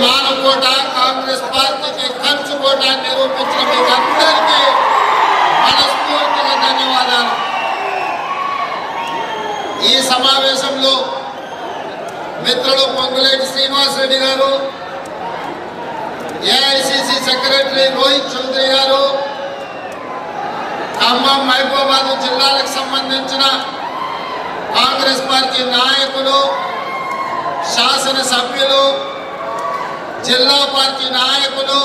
మానుకోట కాంగ్రెస్ పార్టీకి ఖర్చుకోట నిరూపించిన మీకు అందరికీ మనస్ఫూర్తిగా ధన్యవాదాలు. ఈ సమావేశంలో మిత్రులు పొంగులేటి శ్రీనివాసరెడ్డి గారు ఏఐసిసి సెక్రటరీ రోహిత్ చౌదరి గారు ఖమ్మం మహబూబాబాద్ జిల్లాలకు సంబంధించిన కాంగ్రెస్ పార్టీ నాయకులు శాసనసభ్యులు జిల్లా పార్టీ నాయకులు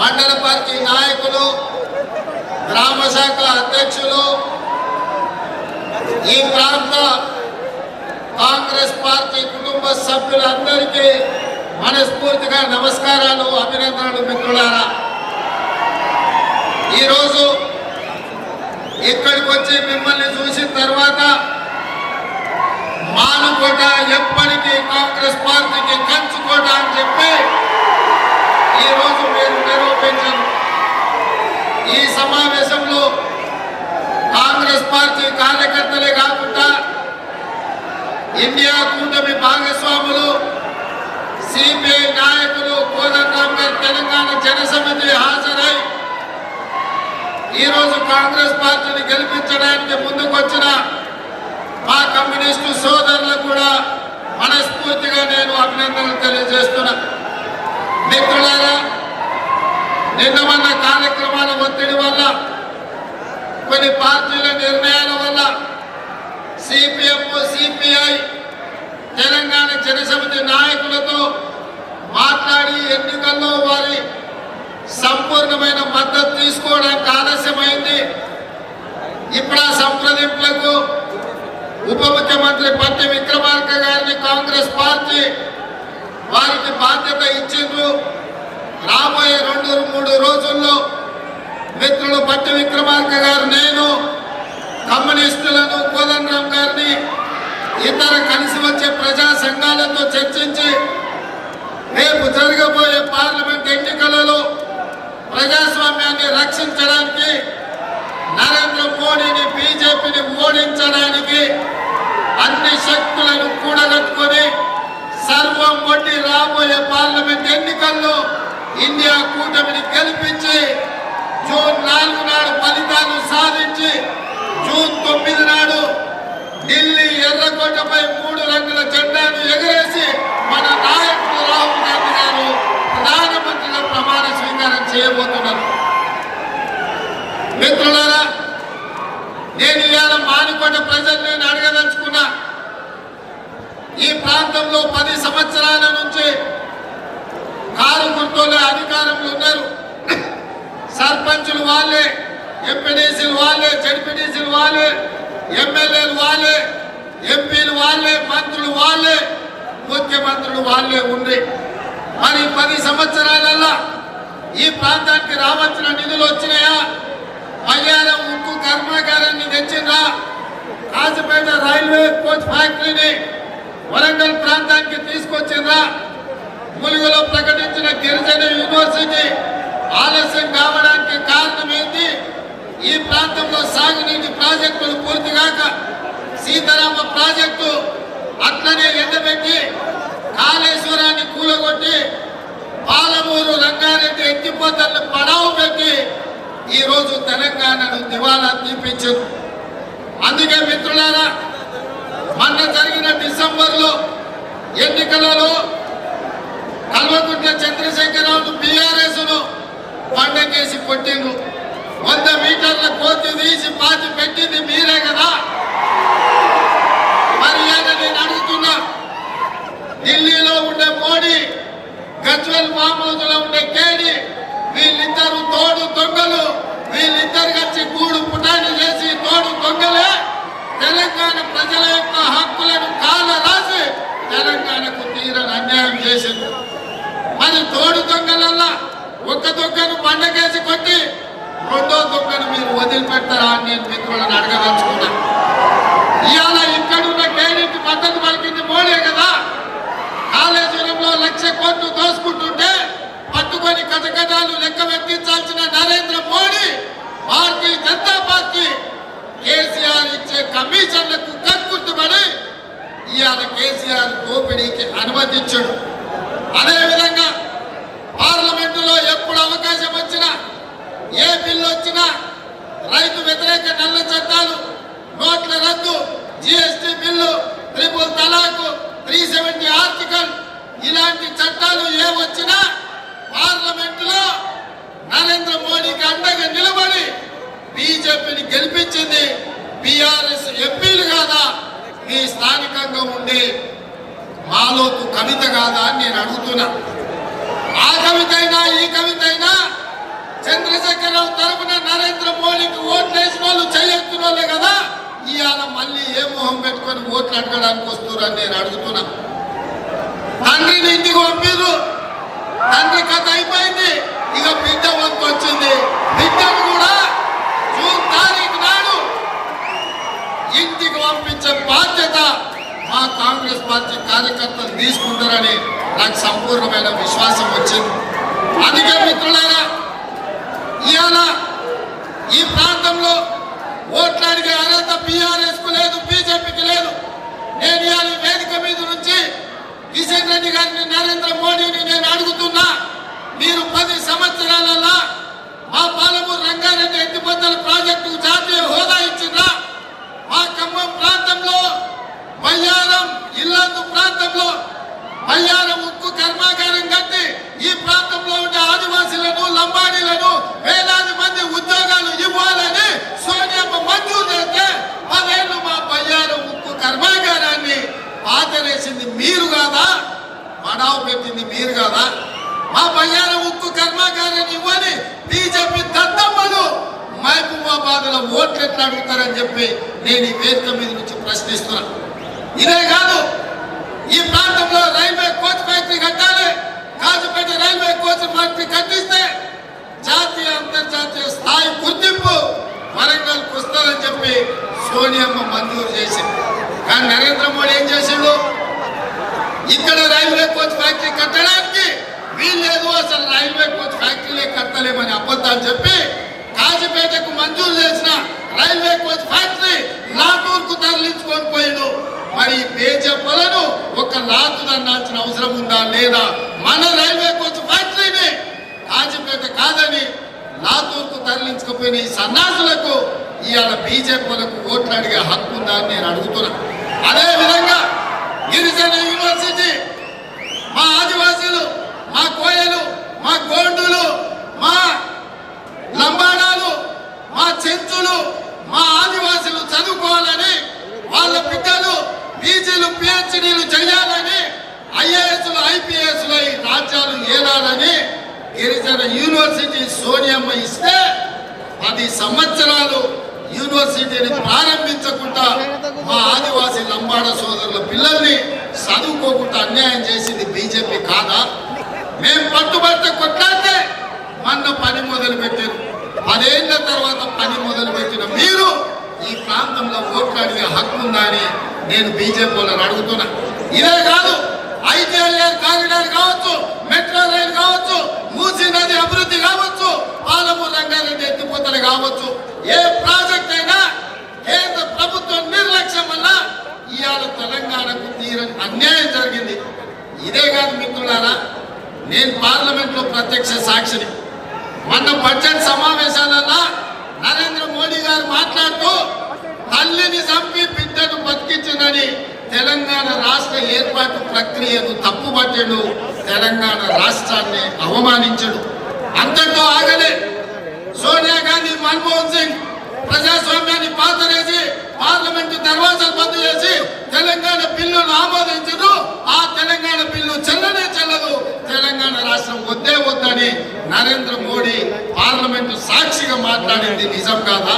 మండల పార్టీ నాయకులు గ్రామ శాఖ అధ్యక్షులు ఈ ప్రాంత కాంగ్రెస్ పార్టీ కుటుంబ సభ్యులందరికీ మనస్ఫూర్తిగా నమస్కారాలు అభినందనలు మిత్రులారా. ఈరోజు ఇక్కడికి వచ్చి మిమ్మల్ని చూసిన తర్వాత మానుకోట ఎప్పటికీ కాంగ్రెస్ పార్టీకి చెప్పి ఈరోజు మీరు నిరూపించారు ఈ సమావేశంలో కాంగ్రెస్ పార్టీ కార్యకర్తలే కాకుండా ఇండియా కూటమి భాగస్వాములు సిపిఐ నాయకులు కోదండరామ్ గారు తెలంగాణ జనసమితి హాజరై ఈరోజు కాంగ్రెస్ పార్టీని గెలిపించడానికి ముందుకొచ్చిన మా కమ్యూనిస్టు సోదరులు కూడా మనస్ఫూర్తిగా నేను అభినందనలు తెలియజేస్తున్నా. మిత్రులారా నిన్న మన కార్యక్రమాల ఒత్తిడి వల్ల కొన్ని పార్టీల నిర్ణయాల వల్ల సిపిఎం సిపిఐ తెలంగాణ జనసమితి నాయకులతో మాట్లాడి ఎన్నికల్లో వారి సంపూర్ణమైన మద్దతు తీసుకోవడానికి ఆలస్యమైంది. ఇప్పుడు ఆ సంప్రదింపులకు ఉప ముఖ్యమంత్రి పట్టి విక్రమార్క గారిని కాంగ్రెస్ పార్టీ వారికి బాధ్యత ఇచ్చిండ్రు. రాబోయే రెండు మూడు రోజుల్లో మిత్రులు పట్టి విక్రమార్క గారు నేను కమ్యూనిస్టులను కోదండరాం గారిని ఇతర కలిసి వచ్చే ప్రజా సంఘాలతో చర్చించి రేపు జరగబోయే పార్లమెంట్ ఎన్నికలలో ప్రజాస్వామ్యాన్ని రక్షించడానికి నరేంద్ర మోడీని బీజేపీని ఓడించడానికి అన్ని శక్తులను కూడగట్టుకొని సర్వం వడ్డీ రాబోయే పార్లమెంట్ ఎన్నికల్లో ఇండియా కూటమిని గెలిపించి జూన్ నాలుగు నాడు ఫలితాలు సాధించి జూన్ తొమ్మిది నాడు ఢిల్లీ ఎర్రకోటపై మూడు రంగుల జెండాను ఎగరేసి మన నాయకుడు రాహుల్ గాంధీ గారు ప్రధానమంత్రిగా ప్రమాణ స్వీకారం చేయబోతున్నారు. మిత్రులారా నేను ఇవాళ మానికొండ ప్రజలు నేను అడగదలుచుకున్నా ఈ ప్రాంతంలో పది సంవత్సరాల నుంచి కారు గుర్తుల అధికారంలో ఉన్నారు. సర్పంచులు వాళ్ళే ఎంపీడీసీలు వాళ్ళే జడ్పీడీసీలు వాళ్ళే ఎమ్మెల్యేలు వాళ్ళే ఎంపీలు వాళ్ళే మంత్రులు వాళ్ళే ముఖ్యమంత్రులు వాళ్ళే ఉండి మరి పది సంవత్సరాలల్లా ఈ ప్రాంతానికి రావాల్సిన నిధులు వచ్చినాయా? అయ్యాల ఉక్కు కర్మాగారాన్ని తెచ్చిందా కాజపేట రైల్వే కోచ్ ఫ్యాక్టరీని వరంగల్ ప్రాంతానికి తీసుకొచ్చిందా ములుగులో ప్రకటించిన గిరిజన యూనివర్సిటీ ఆలస్యం కావడానికి కారణం ఏంటి ఈ ప్రాంతంలో సాగునీటి ప్రాజెక్టులు పూర్తి కాక సీతారామ ప్రాజెక్టు అట్లనే ఎండబెట్టి కాళేశ్వరాన్ని కూలగొట్టి పాలమూరు రంగారెడ్డి ఎత్తిపోతలను పడావు పెట్టి ఈరోజు తెలంగాణను దివాలా తీపించారు అందుకే మిత్రులారా మొన్న జరిగిన డిసెంబర్లో ఎన్నికలలో కల్వకుంట్ల చంద్రశేఖరరావు బీఆర్ఎస్ను పండకేసి కొట్టిండు వంద మీటర్ల కోతి తీసి పాతి పెట్టింది మీరే కదా? మరి నేను అడుగుతున్నా ఢిల్లీలో ఉండే మోడీ గజ్వల్ మామూదులో ఉండే కేడి వీళ్ళిద్దరు తోడు దొంగలు. వీళ్ళిద్దరు కలిసి కూడు పుటాని చేసి తోడు దొంగలే. తెలంగాణ ప్రజల యొక్క హక్కులను కాల రాసి తెలంగాణకు తీరని అన్యాయం చేసింది. మరి తోడు దొంగలల్లా ఒక దొంగను పండగేసి కొట్టి రెండో దొంగను మీరు వదిలిపెడతారా అని నేను మిత్రులను అడగదలుచుకున్నాను ఇవాళ పట్టుకొని లెక్క వెప్పించాల్సిన నరేంద్ర మోడీ భారతీయ జనతా పార్టీ కేసీఆర్ ఇచ్చే కమిషన్లకు కక్కుర్తుపడి ఇవాళ కేసీఆర్ దోపిడీకి అనుమతించాడు. అదేవిధంగా పార్లమెంటులో ఎప్పుడు అవకాశం వచ్చినా ఏ బిల్లు వచ్చినా రైతు వ్యతిరేక నల్ల చట్టాలు నోట్ల రద్దు GST bill triple talaq three seventy article ఇలాంటి చట్టాలు ఏ వచ్చినా పార్లమెంటులో నరేంద్ర మోడీకి అండగా నిలబడి బీజేపీని గెలిపించింది బీఆర్ఎస్ ఎంపీలు కాదా? మీ స్థానికంగా ఉండి మాలోకు కవిత కాదా అని నేను అడుగుతున్నా. ఆ కవిత అయినా ఈ కవిత అయినా చంద్రశేఖరరావు తరపున నరేంద్ర మోడీకి ఓట్లు వేసిన వాళ్ళు చేయెత్తున వాళ్ళే కదా? ఇవాళ మళ్ళీ ఏ మొహం పెట్టుకొని ఓట్లు అడగడానికి వస్తున్నారని నేను అడుగుతున్నా. తండ్రిని ఇంటికి పంపిరు తండ్రి కథ అయిపోయింది. ఇక బిడ్డ వంతు వచ్చింది. బిడ్డను కూడా జూన్ తారీఖు నాడు ఇంటికి పంపించే బాధ్యత మా కాంగ్రెస్ పార్టీ కార్యకర్తలు తీసుకుంటారని నాకు సంపూర్ణమైన విశ్వాసం వచ్చింది. అందుకే మిత్రులారా ఇవాళ ఈ ప్రాంతంలో ఓట్లు అడిగే అర్హత బీఆర్ఎస్కు లేదు బీజేపీకి లేదు. నేను ఇవాళ వేదిక మీద నుంచి కిషన్ రెడ్డి గారిని నరేంద్ర మోడీ నేను అడుగుతున్నా మీరు పది సంవత్సరాలలో మా పాలమూరు రంగారెడ్డి ఎత్తిపోతల ప్రాజెక్టు జాతీయ హోదా ఇచ్చిందా మా ఖమ్మం ప్రాంతంలో బయ్యారం ఇల్లందు ప్రాంతంలో బయ్యారం ఉక్కు కర్మాగారం కట్టి ఈ ప్రాంతంలో ఉండే ఆదివాసులను లంబాడీలను వేలాది మంది ఉద్యోగాలు ఇవ్వాలని సోనియమ్మ మంజూరు చేస్తే పదేళ్ళు మా బయ్యారం ఉక్కు కర్మాగారాన్ని పాతరేసింది మీరు కాదా? మడావు పెట్టింది మీరు కాదా? మా బయ్యారం ఉక్కు కర్మాగారాన్ని ఇవ్వని బీజేపీ దద్దమ్మలు మహబూబాబాద్ ఓట్లు ఎట్లా అడుగుతారని చెప్పి నేను ఈ వేదిక మీద నుంచి ప్రశ్నిస్తున్నాను ఇదే కాదు ఈ ప్రాంతంలో రైల్వే కోచ్ ఫ్యాక్టరీ కట్టాలి. కాజుపేట రైల్వే కోచ్ ఫ్యాక్టరీ కట్టిస్తే జాతీయ అంతర్జాతీయ స్థాయి గుర్తింపు వరంగల్ వస్తుందని చెప్పి సోనియమ్మ మంజూరు చేసింది. కానీ నరేంద్ర మోడీ ఏం చేసిండు? ఇక్కడ రైల్వే కోచ్ ఫ్యాక్టరీ కట్టడానికి వీల్లేదు అసలు రైల్వే కోచ్ ఫ్యాక్టరీలే కట్టలేమని అబద్ధాలు చెప్పి కాజుపేటకు మంజూరు చేసిన రైల్వే కోచ్ ఫ్యాక్టరీ లాటూర్కు తరలించుకొని పోయిండు. మరి బేజప్పలను ఒక లాతు దండాల్సిన అవసరం ఉందా లేదా? మన రైల్వే కోచ్ ఫ్యాక్టరీని కాజీపేట కాదని లాతూర్కు తరలించకపోయిన ఈ సన్నాసులకు ఇవాళ బీజేపీలకు ఓట్లు అడిగే హక్కు ఉందా అని నేను అడుగుతున్నా. అదే విధంగా గిరిజన యూనివర్సిటీ మా ఆదివాసీలు మా కోయలు మా గోండులు మా లంబాడాలు మా చెంచులు మా ఆదివాసులు చదువుకోవాలని వాళ్ళ బిడ్డలు పీజీలు పిహెచ్డీలు చేయాలని ఐఏఎస్లు ఐపీఎస్లు ఈ రాజ్యాలు ఏలాలని గిరిజన యూనివర్సిటీ సోనియమ్మ ఇస్తే పది సంవత్సరాలు యూనివర్సిటీని ప్రారంభించకుండా మా ఆదివాసీ లంబాడ సోదరుల పిల్లల్ని చదువుకోకుండా అన్యాయం చేసింది బీజేపీ కాదా? మేము పట్టుబడితే కొట్లాడితే మొన్న పని మొదలు పెట్టారు పదేళ్ళ తర్వాత పని మొదలు పెట్టిన మీరు ఈ ప్రాంతంలో ఓట్లు అడిగే హక్కు ఉందా అని నేను బీజేపీ వాళ్ళని అడుగుతున్నా. ఇదే కాదు ఐటీఐఆర్ కారిడార్ కావచ్చు మెట్రో రైల్ కావచ్చు మూసీ నది అభివృద్ధి కావచ్చు పాలమూరు రంగారెడ్డి ఎత్తిపోతలు కావచ్చు. ఏ ప్రాజెక్ట్ అయినా కేంద్ర ప్రభుత్వం నిర్లక్ష్యం వల్ల ఇవాళ తెలంగాణకు తీరని అన్యాయం జరిగింది. ఇదే కాదు మిత్రులారా నేను పార్లమెంట్లో ప్రత్యక్ష సాక్షిని. మొన్న బడ్జెట్ సమావేశాలలో నరేంద్ర మోడీ గారు మాట్లాడుతూ తల్లిని చంపి బిడ్డను బతికించిందని తెలంగాణ రాష్ట్ర ఏర్పాటు ప్రక్రియను తప్పుపట్టాడు తెలంగాణ రాష్ట్రాన్ని అవమానించాడు. అంతటితో ఆగలే. సోనియా గాంధీ మన్మోహన్ సింగ్ ప్రజాస్వామ్యాన్ని పాతరేసి పార్లమెంటు దర్వాజాలు బంద్ చేసి తెలంగాణ బిల్లును ఆమోదించదు. ఆ తెలంగాణ బిల్లు చెల్లనే చెల్లదు. తెలంగాణ రాష్ట్రం వద్దే వద్దని నరేంద్ర మోడీ పార్లమెంటు సాక్షిగా మాట్లాడింది. నిజం కాదా?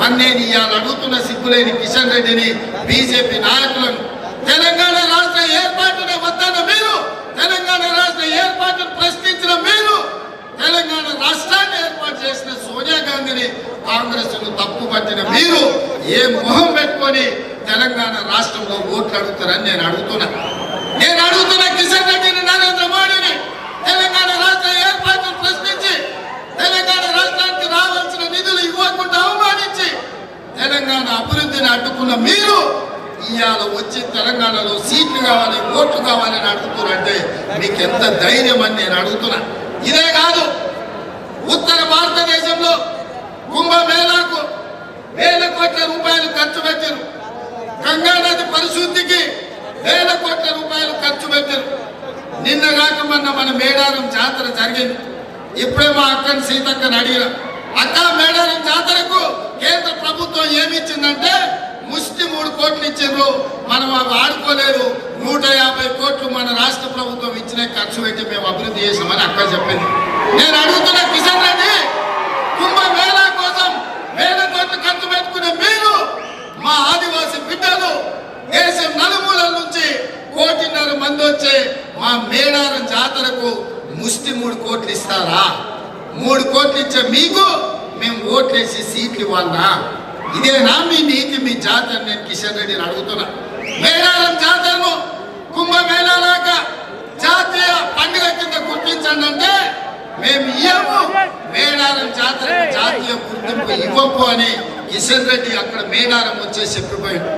మరి ఇవాళ అడుగుతున్న సిగ్గులేని కిషన్ రెడ్డిని బీజేపీ నాయకులను తెలంగాణ రాష్ట్ర ఏర్పాటునే వద్దన్న మీరు తెలంగాణ రాష్ట్ర ఏర్పాటును ప్రశ్నించిన మీరు తెలంగాణ రాష్ట్రాన్ని ఏర్పాటు చేసిన సోనియా గాంధీని కాంగ్రెస్ తప్పు పట్టిన మీరు ఏ మొహం పెట్టుకొని తెలంగాణ రాష్ట్రంలో ఓట్లు అడుగుతారని నేను అడుగుతున్నా. నేను అడుగుతున్నా కిషన్ రెడ్డిని నరేంద్ర మోడీని తెలంగాణ రాష్ట్ర ఏర్పాటును ప్రశ్నించి తెలంగాణ రాష్ట్రానికి రావాల్సిన నిధులు ఇవ్వకుండా అవమానించి తెలంగాణ అభివృద్ధిని అడ్డుకున్న మీరు ఇవాళ వచ్చి తెలంగాణలో సీట్లు కావాలి ఓట్లు కావాలని అడుగుతున్నారంటే మీకు ఎంత ధైర్యం అని నేను అడుగుతున్నా. ఇదే కాదు ఉత్తర భారతదేశంలో కుంభమేళాకు వేల కోట్ల రూపాయలు ఖర్చు పెట్టారు. గంగా నది పరిశుద్ధికి వేల కోట్ల రూపాయలు ఖర్చు పెట్టారు. నిన్న కాక మొన్న మన మేడారం జాతర జరిగింది. ఇప్పుడే మా అక్కని సీతక్కని అడిగిన అక్క మేడారం జాతరకు కేంద్ర ప్రభుత్వం ఏమి ఇచ్చిందంటే ముష్టి మూడు కోట్లు ఇచ్చిండ్రు. మనం అవి ఆడుకోలేదు నూట యాభై కోట్లు మన రాష్ట్ర ప్రభుత్వం ఇచ్చిన ఖర్చు పెట్టి మేము అభివృద్ధి చేసామని అక్క చెప్పింది. నేను అడుగుతున్న కిషన్ రెడ్డి కుంభమేళ కోసం వేల కోట్లు ఖర్చు పెట్టుకునే మీరు మా ఆదివాసి బిడ్డలు దేశం నలుమూలల నుంచి కోటిన్నర మంది వచ్చే మా మేడారం జాతరకు ముష్టి మూడు కోట్లు ఇస్తారా? మూడు కోట్లు ఇచ్చే మీకు మేము ఓట్లేసి సీట్లు ఇవ్వాలనా? ఇదేనా మీ నీతి మీ జాతర నేను కిషన్ రెడ్డిని అడుగుతున్నా. మేడారం జాతరను కుంభమేళాక జాతీయ పండుగ కింద గుర్తించండి అంటే మేము ఇయ్యము. మేడారం జాతర జాతీయ గుర్తింపు ఇవ్వకు అని కిషన్ రెడ్డి అక్కడ మేడారం వచ్చేసి చెప్పిపోయాడు.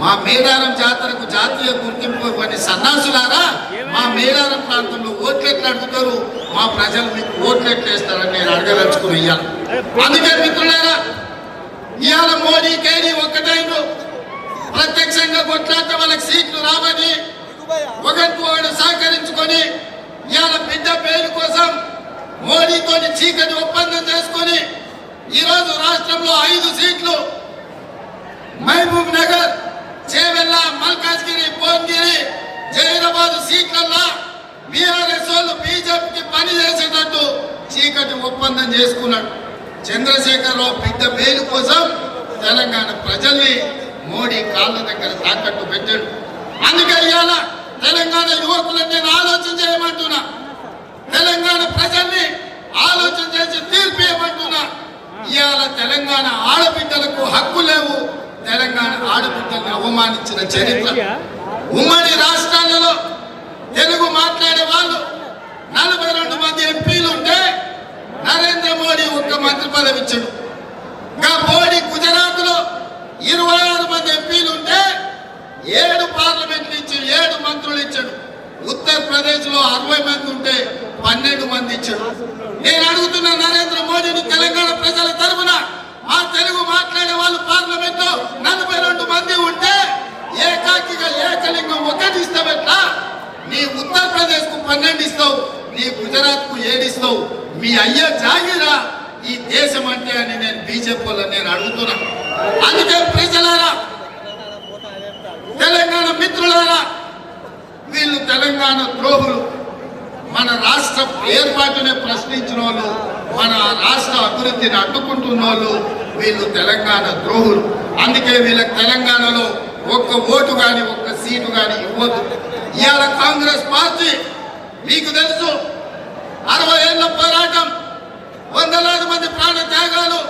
మా మేడారం జాతరకు జాతీయ గుర్తింపు ఇవ్వని సన్నాసులారా మా మేడారం ప్రాంతంలో ఓట్లు ఎట్లా అడుగుతారు. మా ప్రజలు మీకు ఓట్లు ఎట్లా వేస్తారని నేను అడగదలుచుకుని ఇయ్యాలి. అందుకే మిత్రులారా ఇవాళ మోడీ కేడీ ఒక్కటైండు ప్రత్యక్షంగా కొట్లాడితే వాళ్ళకి సీట్లు రావని ఒకరికి ఒకటి సహకరించుకొని ఇవాళ బిడ్డ పేరు కోసం మోడీతో చీకటి ఒప్పందం చేసుకొని ఈరోజు రాష్ట్రంలో ఐదు సీట్లు మహబూబ్ నగర్ చేవెళ్ళ మల్కాజ్గిరి భువనగిరి జైరాబాద్ సీట్లల్లో బీఆర్ఎస్ వాళ్ళు బీజేపీకి పని చేసేటట్టు చీకటి ఒప్పందం చేసుకున్నాడు. చంద్రశేఖరరావు పెద్ద మేలు కోసం తెలంగాణ ప్రజల్ని మోడీ కాళ్ళ దగ్గర తాకట్టు పెట్టాడు. అందుకే ఇవాళ తెలంగాణ యువకులను నేను ఆలోచన చేయమంటున్నా. తెలంగాణ ప్రజల్ని ఆలోచన చేసి తీర్పు ఇవ్వమంటున్నా. ఇవాళ తెలంగాణ ఆడబిడ్డలకు హక్కు లేవు. తెలంగాణ ఆడబిడ్డల్ని అవమానించిన చరిత్ర. ఉమ్మడి రాష్ట్రాలలో తెలుగు మాట్లాడే వాళ్ళు నలభై రెండు మంది ఎంపీలు ఉంటే నరేంద్ర మోడీ ఒక్క మంత్రి పదవి ఇచ్చాడు. ఇంకా మోడీ గుజరాత్లో ఇరవై ఆరు మంది ఎంపీలు ఉంటే ఏడు పార్లమెంట్లు ఇచ్చి ఏడు మంత్రులు ఇచ్చాడు. ఉత్తరప్రదేశ్లో అరవై మంది ఉంటే పన్నెండు మంది ఇచ్చాడు. నేను అడుగుతున్న నరేంద్ర మోడీని తెలంగాణ ప్రజల తరఫున ఆ తెలుగు మాట్లాడే వాళ్ళు పార్లమెంట్లో నలభై రెండు మంది ఉంటే ఏకాకిగా ఏకలింగం ఒకటి ఇస్తావెట్లా నీ ఉత్తరప్రదేశ్కు పన్నెండు ఇస్తావు నీ గుజరాత్కు ఏడు ఇస్తావు. మీ అయ్య జాగిరా. ఈ దేశం అంటే అని నేను బీజేపీ వాళ్ళని నేను అడుగుతున్నా. అందుకే ప్రజలారా తెలంగాణ మిత్రులారా వీళ్ళు తెలంగాణ ద్రోహులు. మన రాష్ట్ర ఏర్పాటునే ప్రశ్నించిన వాళ్ళు మన రాష్ట్ర అభివృద్ధిని అడ్డుకుంటున్న వాళ్ళు వీళ్ళు తెలంగాణ ద్రోహులు. అందుకే వీళ్ళకి తెలంగాణలో ఒక్క ఓటు కానీ ఒక్క సీటు కానీ ఇవ్వదు ఇవాళ కాంగ్రెస్ పార్టీ మీకు తెలుసు అరవై ఏళ్ళ పోరాటం వందలాది మంది ప్రాణ త్యాగాలు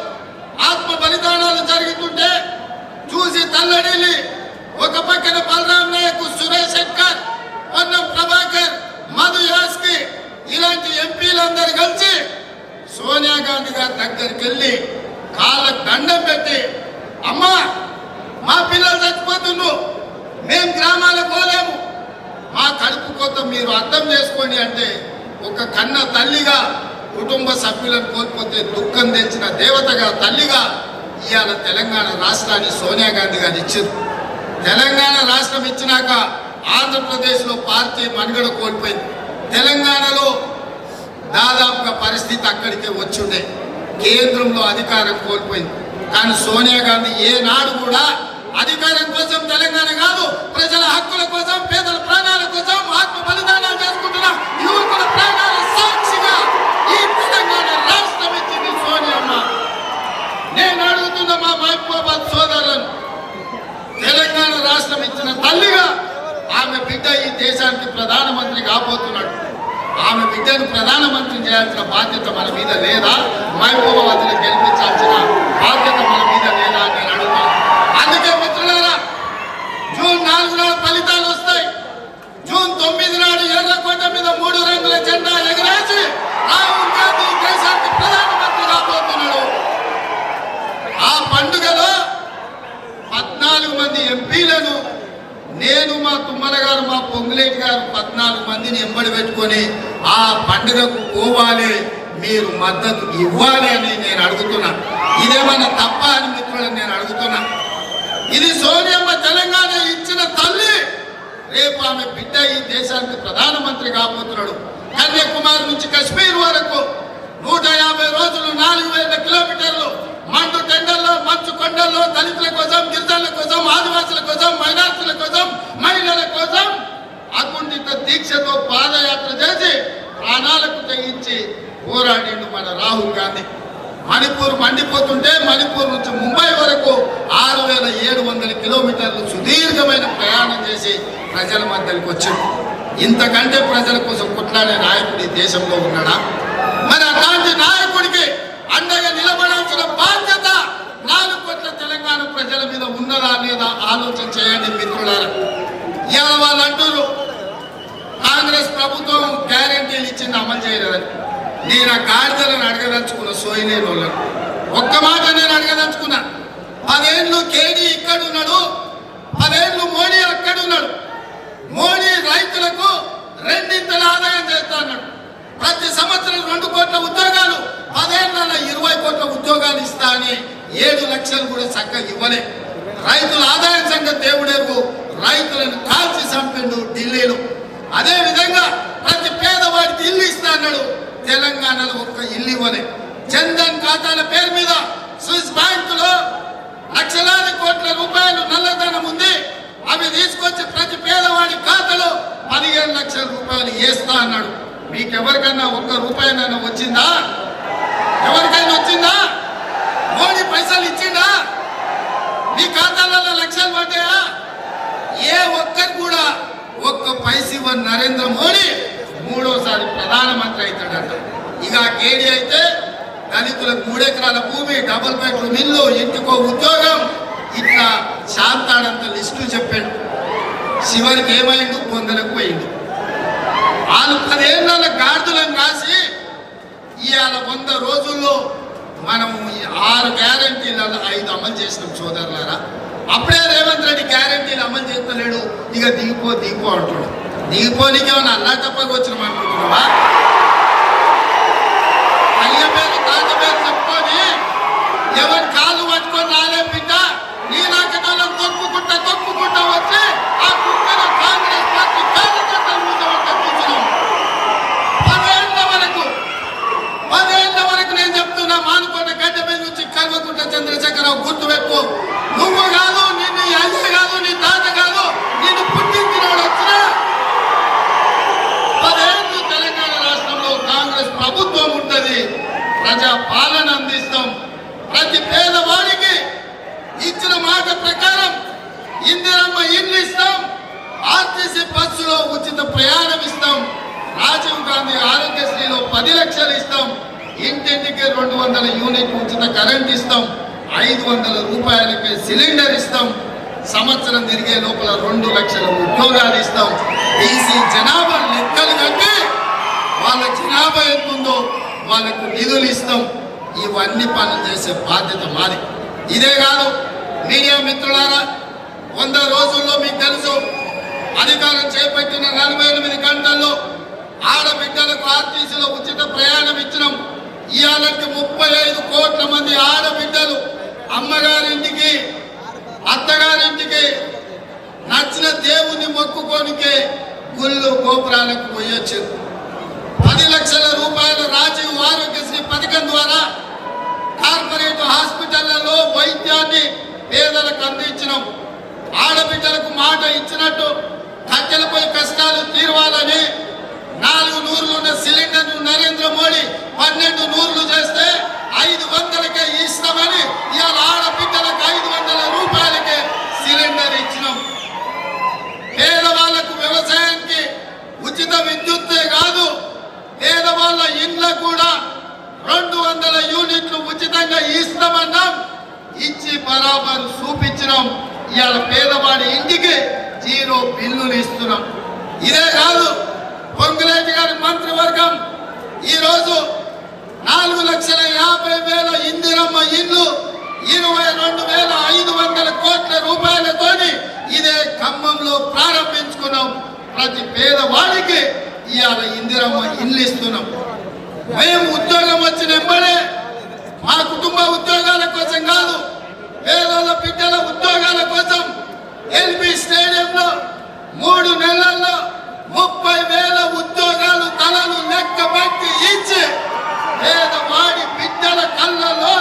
ఆత్మ బలిదానాలు జరుగుతుంటే చూసి తల్లడిల్లి ఒక పక్కన బలరాం నాయక్ సురేష్ శంకర్ పొన్నం ప్రభాకర్ మధు యాస్కి ఇలాంటి ఎంపీలందరూ కలిసి సోనియా గాంధీ గారి దగ్గరికి వెళ్ళి కాళ్ళకు దండం పెట్టి అమ్మా మా పిల్లలు చచ్చిపోతుండ్రు మేము గ్రామాలకు పోలేము. మా కడుపు కొత్త మీరు అర్థం చేసుకోండి అంటే ఒక కన్న తల్లిగా కుటుంబ సభ్యులను కోల్పోతే దుఃఖం తెచ్చిన దేవతగా తల్లిగా ఇవాళ తెలంగాణ రాష్ట్రాన్ని సోనియా గాంధీ గారు ఇచ్చారు. తెలంగాణ రాష్ట్రం ఇచ్చినాక ఆంధ్రప్రదేశ్లో పార్టీ మనుగడ కోల్పోయింది. తెలంగాణలో దాదాపుగా పరిస్థితి అక్కడికే వచ్చుండే. కేంద్రంలో అధికారం కోల్పోయింది. కానీ సోనియా గాంధీ ఏనాడు కూడా అధికారం కోసం తెలంగాణ కాదు ప్రజల హక్కుల కోసం పేదల ప్రాణాల కోసం ఆత్మ బలిదానాలు చేసుకుంటున్న యువకుల ప్రాణాల సాక్షిగా ఈ తెలంగాణ రాష్ట్రం ఇచ్చింది సోనియమ్మ నేను అడుగుతున్న మా మహబూబాబాద్ సోదరులను తెలంగాణ రాష్ట్రం ఇచ్చిన తల్లిగా ఆమె బిడ్డ ఈ దేశానికి ప్రధానమంత్రి కాబోతున్నాడు ఆమె బిడ్డను ప్రధానమంత్రి చేయాల్సిన బాధ్యత మన మీద లేదా మహబూబాబాద్ని గెలిపించాల్సిన బాధ్యత మన మీద లేదా అని నేను అడుగుతాను అందుకే మిత్రులారా జూన్ నాలుగు నాడు ఫలితాలు వస్తాయి జూన్ తొమ్మిది నాడు ఎర్రకోట మీద మూడు రంగుల జెండా ఎగరేసి రాహుల్ గాంధీ దేశానికి ప్రధానమంత్రి కాబోతున్నాడు ఆ పండుగలో పద్నాలుగు మంది ఎంపీలను నేను మా తుమ్మల గారు మా పొంగులేటి గారు పద్నాలుగు మందిని ఎంబడి పెట్టుకొని ఆ పండుగకు పోవాలి మీరు మద్దతు ఇవ్వాలి అని నేను అడుగుతున్నా ఏమైనా తప్ప అని మిత్రులను నేను అడుగుతున్నా. ఇది సోనియమ్మ తెలంగాణ ఇచ్చిన తల్లి. రేపు ఆమె బిడ్డ ఈ దేశానికి ప్రధానమంత్రి కాబోతున్నాడు. కన్యాకుమారి నుంచి కశ్మీర్ వరకు నూట యాభై రోజులు నాలుగు వేల కిలోమీటర్లు మండు టెండల్లో మంచు కొండల్లో దళితుల కోసం గిరిజనుల కోసం ఆదివాసుల కోసం మైనార్టీల కోసం మహిళల కోసం అకుంఠిత దీక్షతో పాదయాత్ర చేసి ప్రాణాలకు తెగించి పోరాడిండు మన రాహుల్ గాంధీ. మణిపూర్ మండిపోతుంటే మణిపూర్ నుంచి ముంబై వరకు ఆరు వేల ఏడు వందల కిలోమీటర్లు సుదీర్ఘమైన ప్రయాణం చేసి ప్రజల మధ్యలోకి వచ్చింది ఇంతకంటే ప్రజల కోసం కొట్లాడే నాయకుడు ఈ దేశంలో ఉన్నాడా? మరి అలాంటి నాయకుడికి అండగా నిలబడాల్సిన బాధ్యత నాలుగు కోట్ల తెలంగాణ ప్రజల మీద ఉన్నదా లేదా ఆలోచన చేయండి మిత్రులారా. ఇవాళ వాళ్ళు అంటారు కాంగ్రెస్ ప్రభుత్వం గ్యారంటీలు ఇచ్చింది అమలు చేయలేదని. నేను ఆ గాడిదలను అడగదలుచుకున్న సోయలేని వాళ్ళను ఒక్క మాట నేను అడగదలుచుకున్నా. పదేళ్ళు కేడీ ఇక్కడ ఉన్నాడు పదేళ్ళు మోడీ అక్కడ ఉన్నాడు మోడీ రైతులకు రెండింతల ఆదాయం చేస్తా అన్నాడు ప్రతి సంవత్సరం రెండు కోట్ల ఉద్యోగాలు పదేళ్ళ ఇరవై కోట్ల ఉద్యోగాలు ఇస్తా అని ఏడు లక్షలు కూడా చక్కగా ఇవ్వలే. రైతుల ఆదాయం సంఘ దేవుడేకు రైతులను కాల్చి చంపిండు ఢిల్లీలో. అదే విధంగా ప్రతి పేదవాడికి ఇల్లు ఇస్తా అన్నాడు. తెలంగాణలో ఒక్క ఇల్లు ఇవ్వలే. జన్ధన్ ఖాతాల పేరు మీద స్విస్ బ్యాంకులో లక్షలాది కోట్ల రూపాయలు నల్లధనం ఉంది. అవి తీసుకొచ్చి ప్రతి పేదవాడి ఖాతాలో పదిహేను లక్షల రూపాయలు వేస్తా అన్నాడు. మీకెవరికన్నా ఒక్క రూపాయనైనా వచ్చిందా? ఎవరికైనా వచ్చిందా? మోడీ పైసలు ఇచ్చిందా మీ ఖాతాలలో లక్షలు పడ్డాయా? ఏ ఒక్కరు కూడా ఒక్క పైస ఇవ్వని నరేంద్ర మోడీ మూడోసారి ప్రధానమంత్రి అవుతాడట. ఇక కేడీ అయితే దళితులకు మూడెకరాల భూమి డబుల్ బెడ్రూమ్ ఇల్లు ఇంటికో ఉద్యోగం ఇట్లా శాంతాడంత లిస్టు చెప్పాడు. చివరికి ఏమైండు పొందలకు పోయిండు వాళ్ళు పదేళ్ళ గాడిదలను కాసి ఇవాళ వంద రోజుల్లో మనం ఆరు గ్యారంటీలలో ఐదు అమలు చేసినాం సోదరులారా. అప్పుడే రేవంత్ రెడ్డి గ్యారంటీలు అమలు చేస్తలేడు. ఇక దిగిపో దిగిపో అంటున్నాడు. దిగిపోనికి ఏమైనా అల్లా చెప్పకు వచ్చినాం అనుకుంటున్నావా? అయ్య పేరు తాత పేరు చెప్పుకొని ఎవరి కాలు పట్టుకొని రాలే బిడ్డ నీ నాటి తొక్కుకుంటా తొక్కుకుంటా వచ్చి ఆ కుక్కల కాంగ్రెస్ పార్టీ కార్యకర్తలు మూసవంట కూర్చున్నాం. పదేళ్ళ వరకు పదేళ్ళ వరకు నేను చెప్తున్నా మానుకోట గడ్డ మీద నుంచి కల్వకుంట చంద్రశేఖరరావు గుర్తు పెట్టు నువ్వు కాదు నిన్ను ఈ అయ్య కాదు నీ తాత కాదు నిన్ను పుట్టించినోడు వచ్చినా పదేళ్ళు తెలంగాణ రాష్ట్రంలో కాంగ్రెస్ ప్రభుత్వం ప్రజా పాలన అందిస్తాం. ప్రతి పేదవాడికి ఇచ్చిన మాట ప్రకారం ఇందిరమ్మ ఇల్లు ఇస్తాం. ఆర్టీసీ బస్సులో ఉచిత ప్రయాణం ఇస్తాం. రాజీవ్ గాంధీ ఆరోగ్యశ్రీలో పది లక్షలు ఇస్తాం. ఇంటింటికి రెండు వందల యూనిట్ ఉచిత కరెంట్ ఇస్తాం. ఐదు వందల రూపాయలకి సిలిండర్ ఇస్తాం. సంవత్సరం తిరిగే లోపల రెండు లక్షల ఉద్యోగాలు ఇస్తాం. బీసీ జనాభా లెక్కలు కట్టి వాళ్ళ జనాభా ఎంత ఉందో వాళ్ళకు నిధులు ఇస్తాం. ఇవన్నీ పనులు చేసే బాధ్యత మాది. ఇదే కాదు మీడియా మిత్రులారా వంద రోజుల్లో మీకు తెలుసు అధికారం చేపట్టిన నలభై ఎనిమిది గంటల్లో ఆడబిడ్డలకు ఆర్టీసీలో ఉచిత ప్రయాణం ఇచ్చినాం. ఇవాళకి ముప్పై ఐదు కోట్ల మంది ఆడబిడ్డలు అమ్మగారింటికి అత్తగారింటికి నచ్చిన దేవుని మొక్కుకొనికే గుళ్ళు గోపురాలకు పోయొచ్చారు. పది లక్షల రూపాయల రాజీవ్ ఆరోగ్యశ్రీ పథకం ద్వారా కార్పొరేట్ హాస్పిటళ్ళలో వైద్యాన్ని పేదలకు అందించినాం. ఆడబిడ్డలకు మాట ఇచ్చినట్టు కట్టెలపై కష్టాలు తీరవాలని నాలుగు నూరులు ఉన్న సిలిండర్ నరేంద్ర మోడీ పన్నెండు నూరులు చేస్తే ఐదు వందలకే ఇస్తామని ఇవాళ ఆడబిడ్డలకు ఐదు వందల రూపాయలకే సిలిండర్ ఇచ్చినాం. పేదవాళ్ళకు వ్యవసాయానికి ఉచిత విద్యుత్తే కాదు పేదవాళ్ళ ఇండ్లకు కూడా రెండు వందల యూనిట్లు ఉచితంగా ఇస్తామన్నాం. ఇచ్చి బరాబర్ చూపించినాం. ఇవాళ పేదవాడి ఇంటికి జీరో బిల్లులు ఇస్తున్నాం. ఇదే కాదు పొంగులేటి గారి మంత్రివర్గం ఈరోజు నాలుగు లక్షల యాభై వేల ఇందిరమ్మ ఇల్లు ఇరవై రెండు వేల ఐదు వందల కోట్ల రూపాయలతోని ఇదే ఖమ్మంలో ప్రారంభించుకున్నాం. ప్రతి పేదవాడికి ఇవాళ ఇందిరమ్మ ఇల్లు ఇస్తున్నాం. మేము ఉద్యోగం వచ్చిన ఎంబడే మా కుటుంబ ఉద్యోగాల కోసం కాదు పేదల బిడ్డల ఉద్యోగాల కోసం ఎల్బి స్టేడియంలో మూడు నెలల్లో ముప్పై వేల ఉద్యోగాలు తలలు లెక్క పెట్టి ఇచ్చి పేదవాడి బిడ్డల కళ్ళలో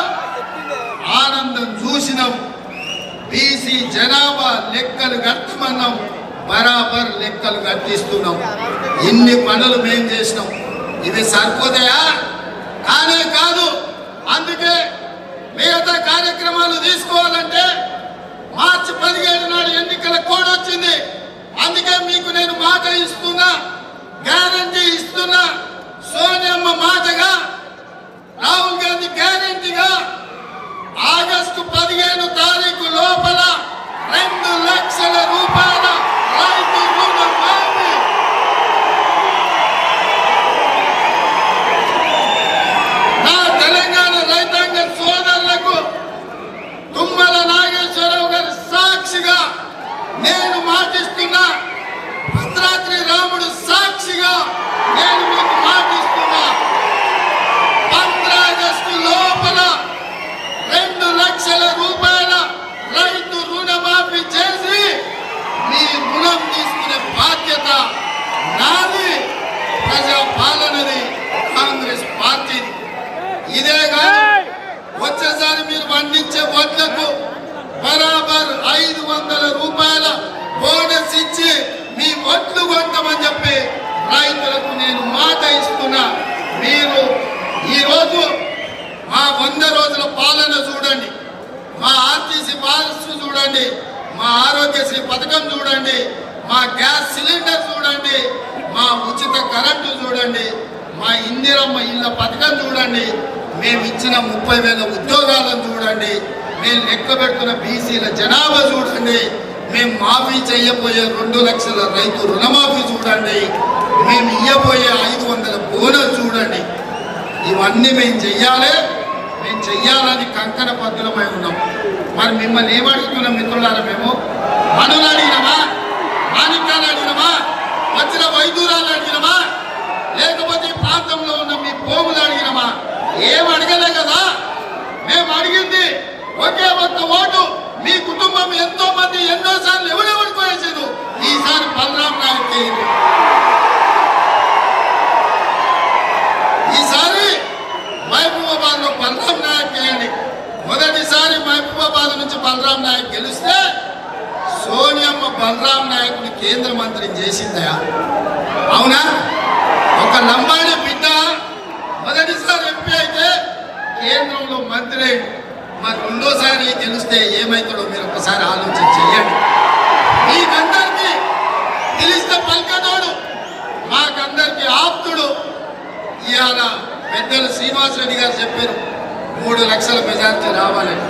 ఆనందం చూసినాం. బీసీ జనాభా లెక్కలు కట్టమన్నాం బరాబర్ లెక్కలు కట్టిస్తున్నాం. ఇన్ని పనులు మేం చేసినాం. ఇవి సరిపోతాయా? కానే కాదు. అందుకే మిగతా కార్యక్రమాలు తీసుకోవాలంటే మార్చి పదిహేడు నాడు ఎన్నికల కోడ్ వచ్చింది. అందుకే మీకు నేను మాట ఇస్తున్నా గ్యారంటీ ఇస్తున్నా. సోనియమ్మ మాటగా రాహుల్ గాంధీ గ్యారంటీగా ఆగస్టు పదిహేను తారీఖు లోపల రెండు లక్షల రూపాయల నా తెలంగాణ రైతాంగ తుమ్మల నాగేశ్వరరావు గారి సాక్షిగా నేను మాటిస్తాను భద్రాద్రి రాముడు సాక్షిగా నేను మీకు మాటిస్తున్నా ఆగస్టు లోపల రెండు లక్షల రూపాయల రైతు రుణమాఫీ చేసి మీ రుణం తీసుకునే బాధ్యత నాది ప్రజా పాలనది కాంగ్రెస్ పార్టీది ఇదే కాదు వచ్చేసారి మీరు పండించే వడ్లకు బరాబర్ ఐదు వందల రూపాయల బోనస్ ఇచ్చి మీ వడ్లు కొంటామని చెప్పి రైతులకు నేను మాట ఇస్తున్నా మీరు ఈ రోజు మా వంద రోజుల పాలన చూడండి మా ఆర్టీసీ పాలసీ చూడండి మా ఆరోగ్యశ్రీ పథకం చూడండి మా గ్యాస్ సిలిండర్ చూడండి మా ఉచిత కరెంటు చూడండి మా ఇందిరమ్మ ఇళ్ళ పథకం చూడండి మేము ఇచ్చిన ముప్పై వేల ఉద్యోగాలను చూడండి మేము లెక్క పెడుతున్న బీసీల జనాభా చూడండి మేము మాఫీ చేయబోయే రెండు లక్షల రైతు రుణమాఫీ చూడండి. మేము ఇయ్యబోయే ఐదు వందల బోనస్ చూడండి. ఇవన్నీ మేము చెయ్యాలి. మేము చెయ్యాలని కంకణ పద్ధులమై ఉన్నాం. మరి మిమ్మల్ని ఏమడుగుతున్నాం మిత్రులారా మేము? మనులు అడిగినమా? మాణిక్యాలు అడిగినమా? వచ్చిన వైద్యురాలు అడిగినమా? లేకపోతే ఈ ప్రాంతంలో ఉన్న మీ భూములు అడిగినమా? ఏం అడగలే కదా? మేము అడిగింది ఒకే ఒక్క ఓటు. మీ కుటుంబం ఎంతో మంది ఎన్నో సార్లు ఎవరెవరికి వేసారు ఈసారి బలరాం నాయక్ చేయండి ఈసారి మహబూబాబాద్లో బలరాం నాయక్ చేయండి మొదటిసారి మహబూబాబాద్ నుంచి బలరాం నాయక్ గెలిస్తే సోనియమ్మ బలరాం నాయకుని కేంద్ర మంత్రి చేసిందయా? అవునా? ఒక లంబాడి బిడ్డ మొదటిసారి ఎంపీ అయితే కేంద్రంలో మంత్రి అయింది మరి రెండోసారి గెలిస్తే ఏమవుతాడో మీరు ఒకసారి ఆలోచన చెయ్యండి మీకందరికీ తెలిస్తే పలకనోడు మాకందరికీ ఆప్తుడు. ఇవాళ పెద్దలు శ్రీనివాస్ రెడ్డి గారు చెప్పారు మూడు లక్షల మెజార్టీ రావాలని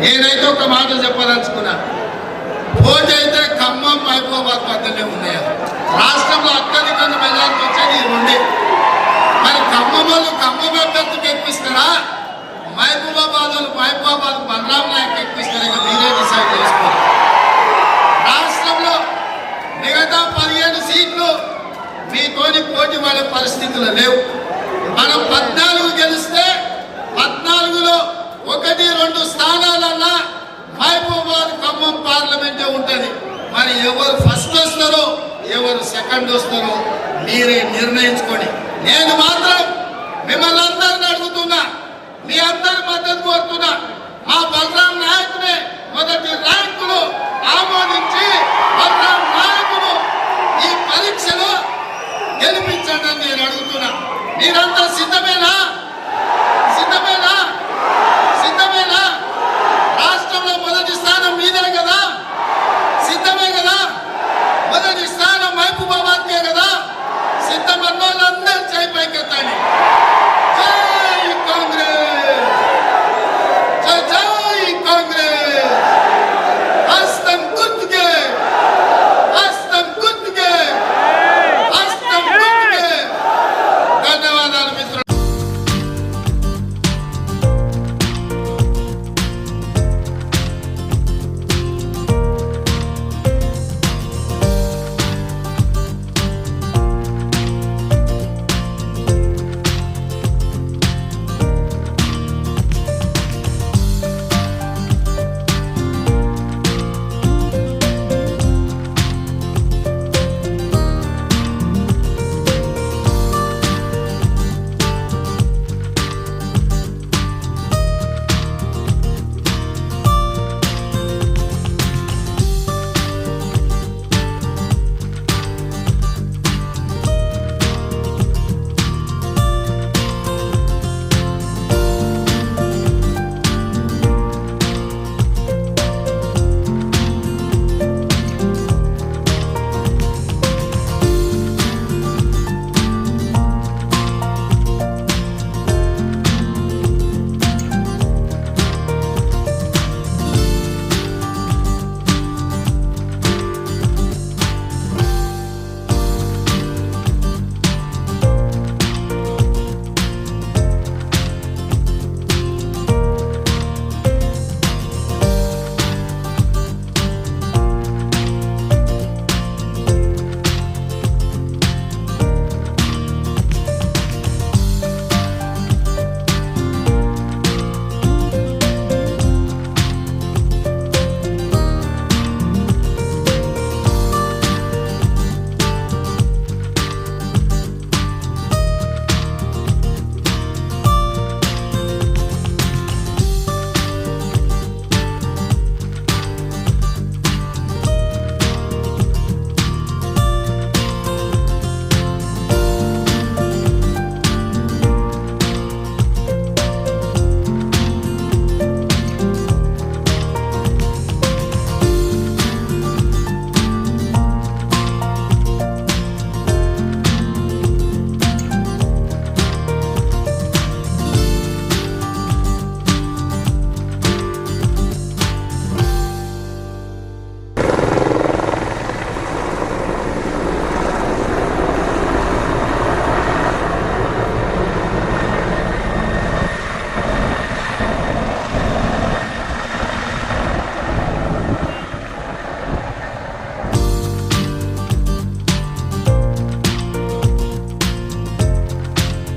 నేనైతే ఒక మాట చెప్పదలుచుకున్నా. పోటీ అయితే ఖమ్మం మహబూబాబాద్ మధ్యలో ఉన్నాయా రాష్ట్రంలో అత్యధికంగా మెజార్టీ వచ్చేది ఉండే మరి ఖమ్మం వాళ్ళు ఖమ్మం అభ్యర్థి ఎక్కిస్తారా మహబూబాబాద్ వాళ్ళు మహబూబాబాద్ బలరాం నాయక్ ఎక్కిస్తారు ఇక మీరే డిసైడ్ చేసుకోండి. రాష్ట్రంలో మిగతా పదిహేను సీట్లు మీతోని పోటీ పడే పరిస్థితులు లేవు. మనం పద్నాలుగు గెలిస్తే పద్నాలుగులో ఒకటి రెండు స్థానాలన్నా మహబూబాబాద్ ఖమ్మం పార్లమెంటే ఉంటుంది. మరి ఎవరు ఫస్ట్ వస్తారో ఎవరు సెకండ్ వస్తారో మీరే నిర్ణయించుకోండి. నేను మాత్రం మిమ్మల్ని అందరినీ మీ అందరి మద్దతు కోరుతున్నా మా బలరాం నాయకునే మొదటి ర్యాంకులు ఆమోదించి బలరాం నాయకులు ఈ పరీక్షలో గెలిపించండి నేను అడుగుతున్నా. మీరంతా సిద్ధమేనా?